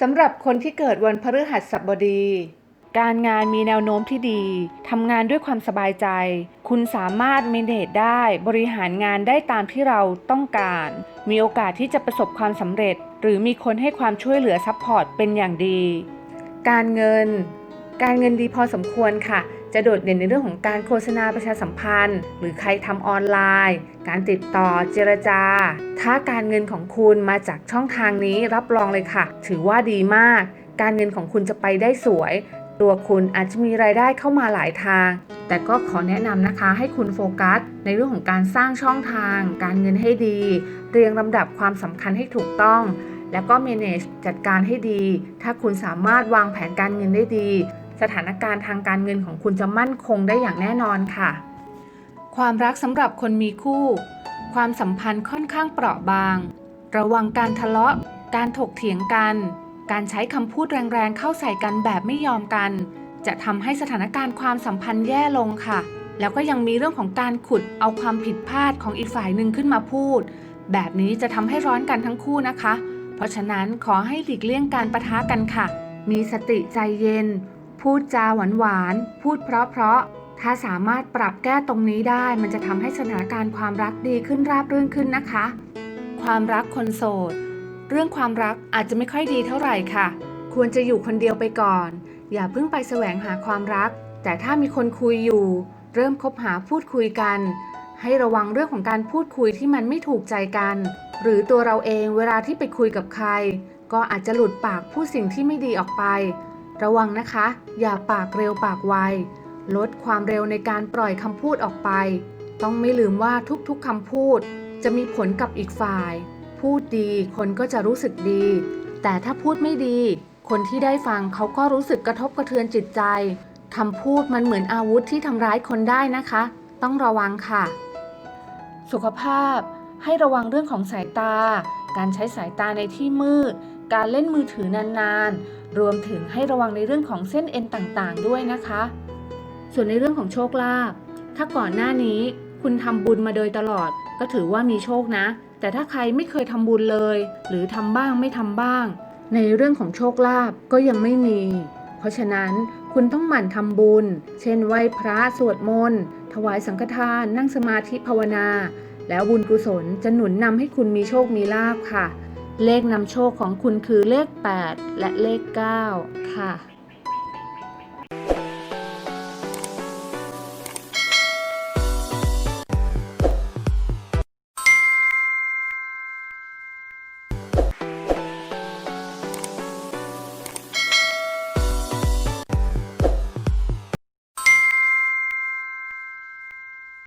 สำหรับคนที่เกิดวันพฤหัสบดี การงานมีแนวโน้มที่ดี ทำงานด้วยความสบายใจ คุณสามารถเมเนจได้ บริหารงานได้ตามที่เราต้องการ มีโอกาสที่จะประสบความสำเร็จ หรือมีคนให้ความช่วยเหลือซัพพอร์ตเป็นอย่างดี การเงิน การเงินดีพอสมควรค่ะ จะโดดเด่นในเรื่องของการโฆษณาประชาสัมพันธ์ หรือใครทำออนไลน์ การติดต่อเจรจา ถ้าการเงินของคุณมาจากช่องทางนี้รับรองเลยค่ะ ถือว่าดีมาก การเงินของคุณจะไปได้สวย ตัวคุณอาจจะมีรายได้เข้ามาหลายทาง แต่ก็ขอแนะนำนะคะให้คุณโฟกัส ในเรื่องของการสร้างช่องทาง การเงินให้ดี เรียงลำดับความสำคัญให้ถูกต้องแล้วก็ manage จัดการให้ดี ถ้าคุณสามารถวางแผนการเงินได้ดี สถานการณ์ทางการเงินของคุณจะมั่นคงได้อย่างแน่นอนค่ะ ความรักสำหรับคนมีคู่ ความสัมพันธ์ค่อนข้างเปราะบาง ระวังการทะเลาะ การถกเถียงกัน การใช้คำพูดแรงๆเข้าใส่กันแบบไม่ยอมกัน จะทำให้สถานการณ์ความสัมพันธ์แย่ลงค่ะ แล้วก็ยังมีเรื่องของการขุดเอาความผิดพลาดของอีกฝ่ายหนึ่งขึ้นมาพูด แบบนี้จะทำให้ร้อนกันทั้งคู่นะคะ เพราะฉะนั้นขอให้หลีกเลี่ยงการประทะกันค่ะ มีสติใจเย็น พูดจาหวานหวานๆพูดเพราะเพราะๆ ถ้าสามารถปรับแก้ตรงนี้ได้ มันจะทำให้สถานการณ์ความรักดีขึ้นราบรื่นขึ้นนะคะ ความรักคนโสด เรื่องความรักอาจจะไม่ค่อยดีเท่าไหร่ค่ะ ควรจะอยู่คนเดียวไปก่อน อย่าเพิ่งไปแสวงหาความรัก แต่ถ้ามีคนคุยอยู่ เริ่มคบหาพูดคุยกัน ให้ระวังเรื่องของการพูดคุยที่มันไม่ถูกใจกัน หรือตัวเราเองเวลาที่ไปคุยกับใคร ก็อาจจะหลุดปากพูดสิ่งที่ไม่ดีออกไป ระวังนะคะ อย่าปากเร็วปากไว ลดความเร็วในการปล่อยคำพูดออกไป ต้องไม่ลืมว่าทุกๆคำพูด จะมีผลกับอีกฝ่าย พูดดีคนก็จะรู้สึกดี แต่ถ้าพูดไม่ดี คนที่ได้ฟังเขาก็รู้สึกกระทบกระเทือนจิตใจคำพูดมันเหมือนอาวุธที่ทำร้ายคนได้นะคะ ต้องระวังค่ะ สุขภาพให้ระวังเรื่องของสายตา การใช้สายตาในที่มืด การเล่นมือถือนานๆ รวมถึงให้ระวังในเรื่องของเส้นเอ็นต่างๆ ด้วยนะคะ ส่วนในเรื่องของโชคลาภ ถ้าก่อนหน้านี้คุณทำบุญมาโดยตลอด ก็ถือว่ามีโชคนะ แต่ถ้าใครไม่เคยทำบุญเลย หรือทำบ้างไม่ทำบ้าง ในเรื่องของโชคลาภก็ยังไม่มี เพราะฉะนั้นคุณต้องหมั่นทำบุญ เช่นไหว้พระสวดมนต์ ถวายสังฆทาน นั่งสมาธิภาวนา แล้วบุญกุศลจะหนุนนำให้คุณมีโชคมีลาภค่ะ เลขนำโชคของคุณคือเลข 8 และเลข 9 ค่ะ